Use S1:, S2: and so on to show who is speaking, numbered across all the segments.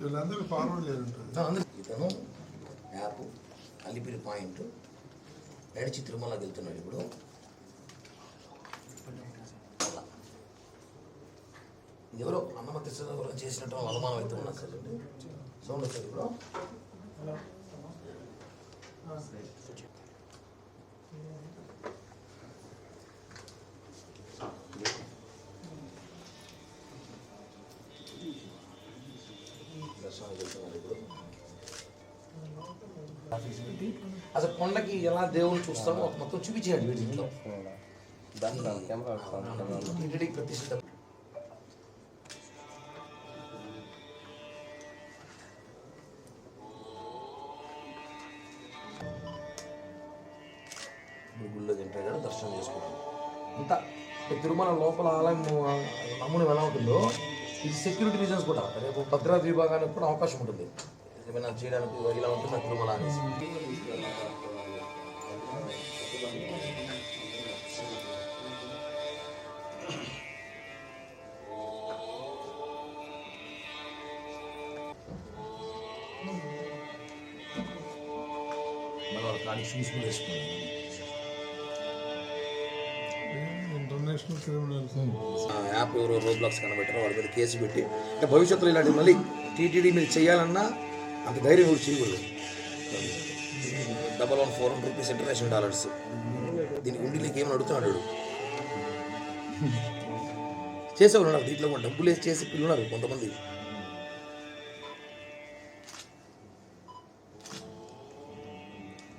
S1: వీళ్ళందరూ ఫార్వర్డ్
S2: ఇతను app Alipiri point నడిచి తిరుమలకి వెళ్తున్నాడు ఇప్పుడు. ఎవరో అన్నమతి ఎవరో చేసినట్టు అనుమానం అయితే ఉన్నా సార్ సౌండ్ వస్తుంది ఇప్పుడు పెట్టి అసలు కొండకి ఎలా దేవుని చూస్తామో మొత్తం చూపించాడు వీటిలో టీటీడీ ప్రతిష్ఠిత. గుళ్ళో తింటాడు దర్శనం చేసుకుంటాం. ఇంత తిరుమల లోపల ఆలయం నమూనా ఎలా ఉంటుందో ఇది సెక్యూరిటీ రీజన్స్ కూడా. రేపు భద్రాద్రి విభాగానికి కూడా అవకాశం ఉంటుంది. ఏమైనా చేయడానికి ఇలా ఉంటుంది తిరుమల అనేసి. మన కానీ షూస్ కూడా వేసుకున్నాం యాప్ ఎవరో రోడ్ బ్లాక్స్ కనబెట్టారో వాళ్ళ మీద కేసు పెట్టి అంటే భవిష్యత్తులో ఇలాంటి మళ్ళీ టీటీడీ మీద చేయాలన్నా అంత ధైర్యం కూడా చేయకూడదు double one four hundred rupees international dollars దీనికి ఉండిలోకి ఏమని అడుగుతున్నాడు వాడు. చేసేవాళ్ళు ఉన్నారు దీంట్లో కూడా డబ్బులు వేసి చేసి పిల్లలు ఉన్నారు కొంతమంది.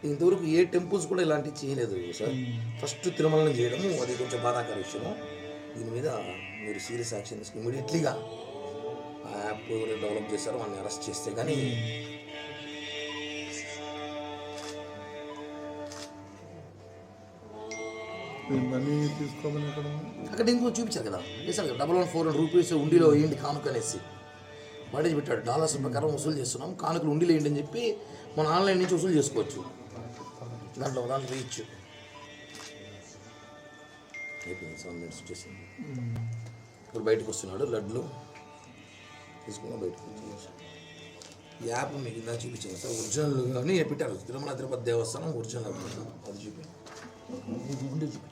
S2: ఇంతవరకు ఏ టెంపుల్స్ కూడా ఇలాంటివి చేయలేదు సార్. ఫస్ట్ తిరుమలని చేయడము అది కొంచెం బాధాకర విషయము. దీని మీద మీరు సీరియస్ యాక్షన్ తీసుకుని ఇమీడియట్లీగా యాప్ ఎవరు డెవలప్ చేశారో వాళ్ళని అరెస్ట్ చేస్తే కానీ? అక్కడ ఇంకో చూపించారు కదా. చేశారు కదా double one four hundred rupees ఉండిలో వేయండి కానుక అనేసి. వాడేసి పెట్టాడు డాలర్స్ ప్రకారం వసూలు చేస్తున్నాం కానుకలు ఉండిలో వేయండి అని చెప్పి మన ఆన్లైన్ నుంచి వసూలు చేసుకోవచ్చు. దాంట్లో దాంట్లో రీచ్ అయిపోయింది సెవెన్ మినిట్స్ వచ్చేసింది ఇప్పుడు బయటకు వస్తున్నాడు లడ్లు. తీసుకుని బయటకు వచ్చేసి యాప్ మీకు ఇందా చూపించాను సార్ ఒరిజినల్ కానీ చెప్పారు తిరుమల తిరుపతి దేవస్థానం ఒరిజినల్ అది చూపి. ఉండి చూపించాను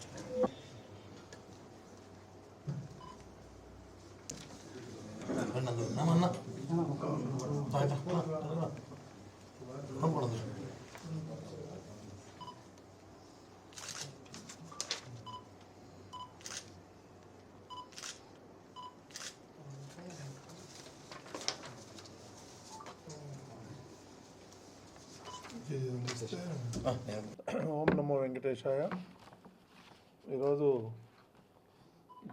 S3: ఓం నమో వెంకటేశాయ. ఈరోజు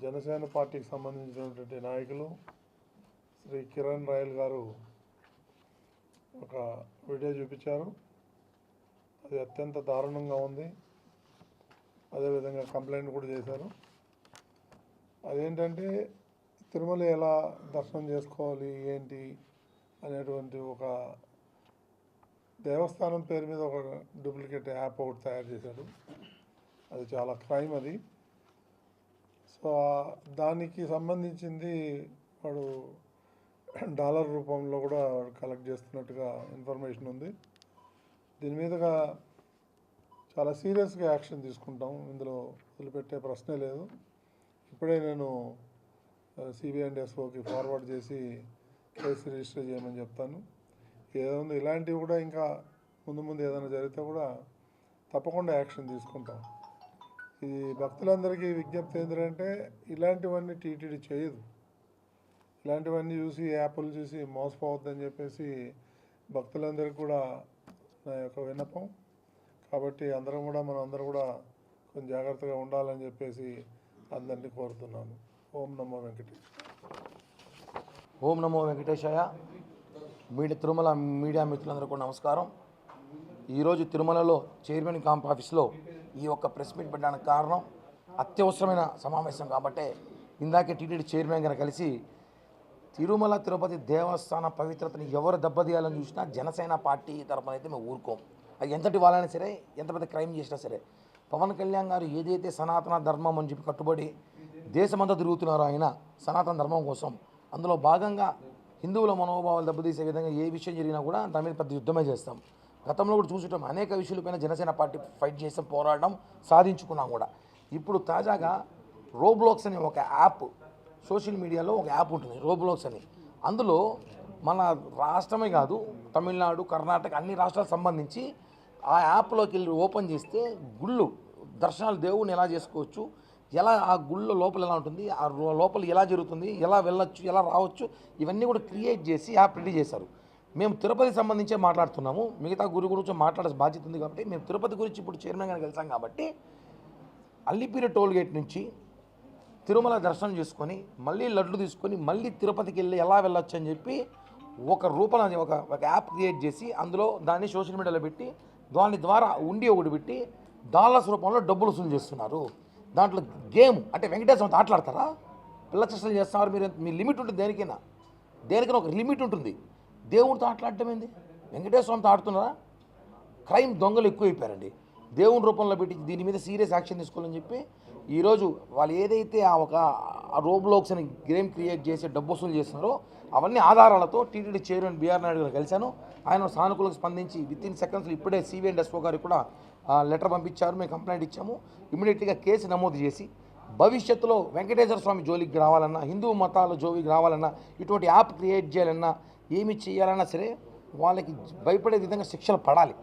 S3: జనసేన పార్టీకి సంబంధించినటువంటి నాయకులు శ్రీ కిరణ్ రాయల్ గారు ఒక వీడియో చూపించారు. అది అత్యంత దారుణంగా ఉంది. అదేవిధంగా కంప్లైంట్ కూడా చేశారు. అదేంటంటే తిరుమల ఎలా దర్శనం చేసుకోవాలి ఏంటి అనేటువంటి ఒక దేవస్థానం పేరు మీద ఒక డూప్లికేట్ యాప్ ఒకటి తయారు చేశాడు. అది చాలా క్రైమ్ అది. సో దానికి సంబంధించింది వాడు డాలర్ రూపంలో కూడా వాడు కలెక్ట్ చేస్తున్నట్టుగా ఇన్ఫర్మేషన్ ఉంది. దీని మీదుగా చాలా సీరియస్గా యాక్షన్ తీసుకుంటాం. ఇందులో వదిలిపెట్టే ప్రశ్నే లేదు. ఇప్పుడే నేను సిబిఐ అండ్ ఎస్ఓకి ఫార్వర్డ్ చేసి కేసు రిజిస్టర్ చేయమని చెప్తాను. ఏదైనా ఇలాంటివి కూడా ఇంకా ముందు ముందు ఏదైనా జరిగితే కూడా తప్పకుండా యాక్షన్ తీసుకుంటాం. ఇది భక్తులందరికీ విజ్ఞప్తి ఏంటంటే ఇలాంటివన్నీ టీటీడీ చేయదు. ఇలాంటివన్నీ చూసి యాప్లు చూసి మోసపోవద్దని చెప్పేసి భక్తులందరికీ కూడా నా యొక్క విన్నపం. కాబట్టి అందరం కూడా మనం అందరూ కూడా కొంచెం జాగ్రత్తగా ఉండాలని చెప్పేసి అందరినీ కోరుతున్నాను. ఓం నమో వెంకటేష్
S2: ఓం నమో వెంకటేశాయ. మీడియా తిరుమల మీడియా మిత్రులందరూ కూడా నమస్కారం. ఈరోజు తిరుమలలో చైర్మన్ క్యాంప్ ఆఫీస్లో ఈ యొక్క ప్రెస్ మీట్ పెట్టడానికి కారణం అత్యవసరమైన సమావేశం కాబట్టి ఇందాకే టీటీడీ చైర్మన్ గారు కలిసి తిరుమల తిరుపతి దేవస్థాన పవిత్రతని ఎవరు దెబ్బతీయాలని చూసినా జనసేన పార్టీ తరపున అయితే మేము ఊరుకోం. అది ఎంతటి వాళ్ళైనా సరే ఎంత పెద్ద క్రైమ్ చేసినా సరే పవన్ కళ్యాణ్ గారు ఏదైతే సనాతన ధర్మం అని చెప్పి కట్టుబడి దేశమంతా తిరుగుతున్నారో ఆయన సనాతన ధర్మం కోసం అందులో భాగంగా హిందువుల మనోభావాలు దెబ్బతీసే విధంగా ఏ విషయం జరిగినా కూడా దాని మీద పెద్ద యుద్ధమే చేస్తాం. గతంలో కూడా చూసుంటాం అనేక విషయాలపైన జనసేన పార్టీ ఫైట్ చేసాం పోరాటం సాధించుకున్నాం కూడా. ఇప్పుడు తాజాగా రోబ్లాక్స్ అనే ఒక యాప్ సోషల్ మీడియాలో ఒక యాప్ ఉంటుంది రోబ్లాక్స్ అని. అందులో మన రాష్ట్రమే కాదు తమిళనాడు కర్ణాటక అన్ని రాష్ట్రాలకు సంబంధించి ఆ యాప్లోకి వెళ్ళి ఓపెన్ చేస్తే గుళ్ళు దర్శనాలు దేవుని ఎలా చేసుకోవచ్చు ఎలా ఆ గుళ్ళో లోపల ఎలా ఉంటుంది? ఆ లోపల ఎలా జరుగుతుంది? ఎలా వెళ్ళొచ్చు? ఎలా రావచ్చు? ఇవన్నీ కూడా క్రియేట్ చేసి యాప్ రెడీ చేశారు. మేము తిరుపతి సంబంధించే మాట్లాడుతున్నాము. మిగతా గురి గురించి మాట్లాడే బాధ్యత ఉంది కాబట్టి మేము తిరుపతి గురించి ఇప్పుడు చైర్మన్ గారికి వెళ్తాం కాబట్టి అల్లిపిరి టోల్ గేట్ నుంచి తిరుమల దర్శనం చేసుకొని మళ్ళీ లడ్లు తీసుకొని మళ్ళీ తిరుపతికి వెళ్ళి ఎలా వెళ్ళొచ్చు అని చెప్పి ఒక రూపం ఒక ఒక యాప్ క్రియేట్ చేసి అందులో దాన్ని సోషల్ మీడియాలో పెట్టి దాని ద్వారా ఉండి ఒకటి పెట్టి డాలర్స్ రూపంలో డబ్బులు వసూలు చేస్తున్నారు. దాంట్లో గేమ్ అంటే వెంకటేశ్వర ఆటలాడతారా? పిల్ల చేస్తున్నారు చేస్తున్నారు మీరు మీ లిమిట్ ఉంటుంది దేనికైనా. దేనికైనా ఒక లిమిట్ ఉంటుంది. దేవుడితో ఆటలాడటం ఏంది? వెంకటేశ్వరంతో స్వామితో ఆడుతున్నారా? క్రైమ్ దొంగలు ఎక్కువైపోయారండి. దేవుని రూపంలో పెట్టి దీని మీద సీరియస్ యాక్షన్ తీసుకోవాలని చెప్పి ఈరోజు వాళ్ళు ఏదైతే ఆ ఒక రోబ్లోక్స్ అని గేమ్ క్రియేట్ చేసి డబ్బు వసూలు చేస్తున్నారో అవన్నీ ఆధారాలతో టీటీడీ చైర్మన్ బీఆర్ నాయుడు గారు కలిశాను. ఆయన సానుకూలంగా స్పందించి విత్ ఇన్ సెకండ్స్లో ఇప్పుడే సివిఎన్ డెస్పో గారికి కూడా లెటర్ పంపించారు మేము కంప్లైంట్ ఇచ్చాము. ఇమీడియట్గా కేసు నమోదు చేసి భవిష్యత్తులో వెంకటేశ్వర స్వామి జోలికి రావాలన్నా హిందూ మతాల జోలికి రావాలన్నా ఇటువంటి యాప్ క్రియేట్ చేయాలన్నా ఏమి చేయాలన్నా సరే వాళ్ళకి భయపడే విధంగా శిక్షలు పడాలి.